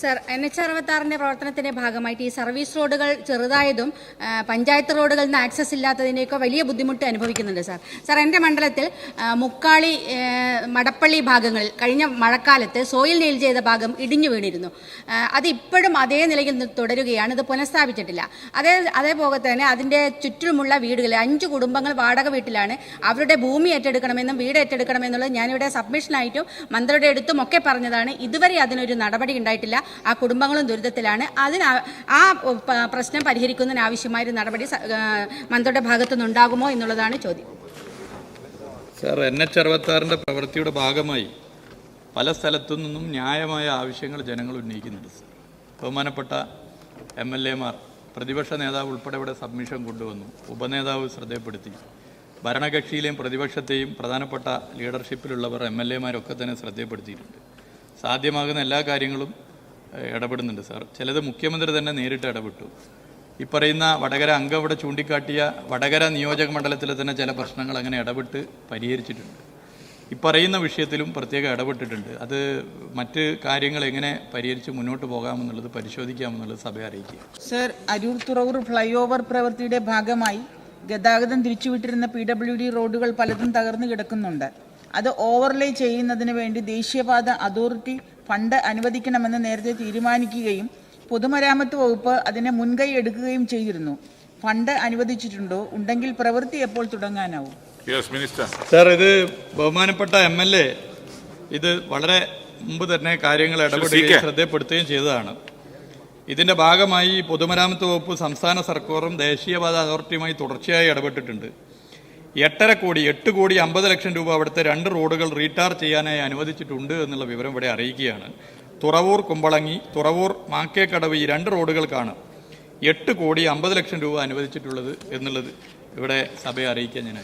Sir N H അറുപത്താറിന്റെ പ്രവർത്തനത്തിന്റെ ഭാഗമായിട്ട് ഈ സർവീസ് റോഡുകൾ ചെറുതായതും പഞ്ചായത്ത് റോഡുകളിൽ നിന്ന് ആക്സസ് ഇല്ലാത്തതിന്റെയൊക്കെ വലിയ ബുദ്ധിമുട്ട് അനുഭവിക്കുന്നുണ്ട് സാർ. സാർ എന്റെ മണ്ഡലത്തിൽ മുക്കാളി മടപ്പള്ളി ഭാഗങ്ങളിൽ കഴിഞ്ഞ മഴക്കാലത്ത് സോയിൽ നെയിൽ ചെയ്ത ഭാഗം ഇടിഞ്ഞു വീണിരുന്നു. അത് ഇപ്പോഴും അതേ നിലയിൽ തുടരുകയാണ്. ഇത് പുനഃസ്ഥാപിച്ചിട്ടില്ല. അതേ അതേപോലെ തന്നെ അതിന്റെ ചുറ്റുമുള്ള വീടുകളിൽ അഞ്ച് കുടുംബങ്ങൾ വാടക വീട്ടിലാണ്. അവരുടെ ഭൂമി ഏറ്റെടുക്കണമെന്നും വീട് ഏറ്റെടുക്കണമെന്നുള്ളത് ഞാനിവിടെ സബ്മിഷനായിട്ടും മന്ത്രിയുടെ അടുത്തും ഒക്കെ പറഞ്ഞതാണ്. ഇതുവരെ അതിനൊരു നടപടി ഉണ്ടായിട്ടില്ല. ആ കുടുംബങ്ങളും ദുരിതത്തിലാണ്. അതിന് ആ- പ്രശ്നം പരിഹരിക്കുന്നതിന് ആവശ്യമായ ഒരു നടപടി മന്ത്രിയുടെ ഭാഗത്തു നിന്നുണ്ടാകുമോ എന്നുള്ളതാണ് ചോദ്യം. സാർ എൻ എച്ച് അറുപത്താറിന്റെ പ്രവൃത്തിയുടെ ഭാഗമായി പല സ്ഥലത്തു നിന്നും ന്യായമായ ആവശ്യങ്ങൾ ജനങ്ങൾ ഉന്നയിക്കുന്നുണ്ട് സാർ. ബഹുമാനപ്പെട്ട എം എൽ എമാർ പ്രതിപക്ഷ നേതാവ് ഉൾപ്പെടെ ഇവിടെ സബ്മിഷൻ കൊണ്ടുവന്നു. ഉപനേതാവ് ശ്രദ്ധയപ്പെടുത്തി. ഭരണകക്ഷിയിലെയും പ്രതിപക്ഷത്തെയും പ്രധാനപ്പെട്ട ലീഡർഷിപ്പിലുള്ളവർ എം എൽ എമാരൊക്കെ തന്നെ ശ്രദ്ധയപ്പെടുത്തിയിട്ടുണ്ട്. സാധ്യമാകുന്ന എല്ലാ കാര്യങ്ങളും ഇടപെടുന്നുണ്ട് സാർ. ചിലത് മുഖ്യമന്ത്രി തന്നെ നേരിട്ട് ഇടപെട്ടു. ഈ പറയുന്ന വടകര അംഗം ഇവിടെ ചൂണ്ടിക്കാട്ടിയ വടകര നിയോജക മണ്ഡലത്തിലെ തന്നെ ചില പ്രശ്നങ്ങൾ അങ്ങനെ ഇടപെട്ട് പരിഹരിച്ചിട്ടുണ്ട്. ഈ പറയുന്ന വിഷയത്തിലും പ്രത്യേകം ഇടപെട്ടിട്ടുണ്ട്. അത് മറ്റ് കാര്യങ്ങൾ എങ്ങനെ പരിഹരിച്ച് മുന്നോട്ട് പോകാമെന്നുള്ളത് പരിശോധിക്കാമെന്നുള്ളത് സഭയെ അറിയിക്കുക. Sir Aroor Thuravoor flyover പ്രവൃത്തിയുടെ ഭാഗമായി ഗതാഗതം തിരിച്ചുവിട്ടിരുന്ന പി ഡബ്ല്യു ഡി റോഡുകൾ പലതും തകർന്നു കിടക്കുന്നുണ്ട്. അത് ഓവർലേ ചെയ്യുന്നതിന് വേണ്ടി ദേശീയപാത അതോറിറ്റി ഫണ്ട് അനുവദിക്കണമെന്ന് നേരത്തെ തീരുമാനിക്കുകയും പൊതുമരാമത്ത് വകുപ്പ് അതിനെ മുൻകൈ എടുക്കുകയും ചെയ്തിരുന്നു. ഫണ്ട് അനുവദിച്ചിട്ടുണ്ടോ? ഉണ്ടെങ്കിൽ പ്രവൃത്തി എപ്പോൾ തുടങ്ങാനാവും. സാർ ഇത് ബഹുമാനപ്പെട്ട എം എൽ എ ഇത് വളരെ മുമ്പ് തന്നെ കാര്യങ്ങൾ ഇടപെടുകയും ശ്രദ്ധപ്പെടുത്തുകയും ചെയ്തതാണ്. ഇതിന്റെ ഭാഗമായി പൊതുമരാമത്ത് വകുപ്പ് സംസ്ഥാന സർക്കാരും ദേശീയപാത അതോറിറ്റിയുമായി തുടർച്ചയായി ഇടപെട്ടിട്ടുണ്ട്. എട്ടര കോടി എട്ട് കോടി അമ്പത് ലക്ഷം രൂപ അവിടുത്തെ രണ്ട് റോഡുകൾ റീടാർ ചെയ്യാനായി അനുവദിച്ചിട്ടുണ്ട് എന്നുള്ള വിവരം ഇവിടെ അറിയിക്കുകയാണ്. തുറവൂർ കുമ്പളങ്ങി തുറവൂർ മാക്കേക്കടവ് ഈ രണ്ട് റോഡുകൾക്കാണ് എട്ട് കോടി അമ്പത് ലക്ഷം രൂപ അനുവദിച്ചിട്ടുള്ളത് എന്നുള്ളത് ഇവിടെ സഭയെ അറിയിക്കാൻ ഞാൻ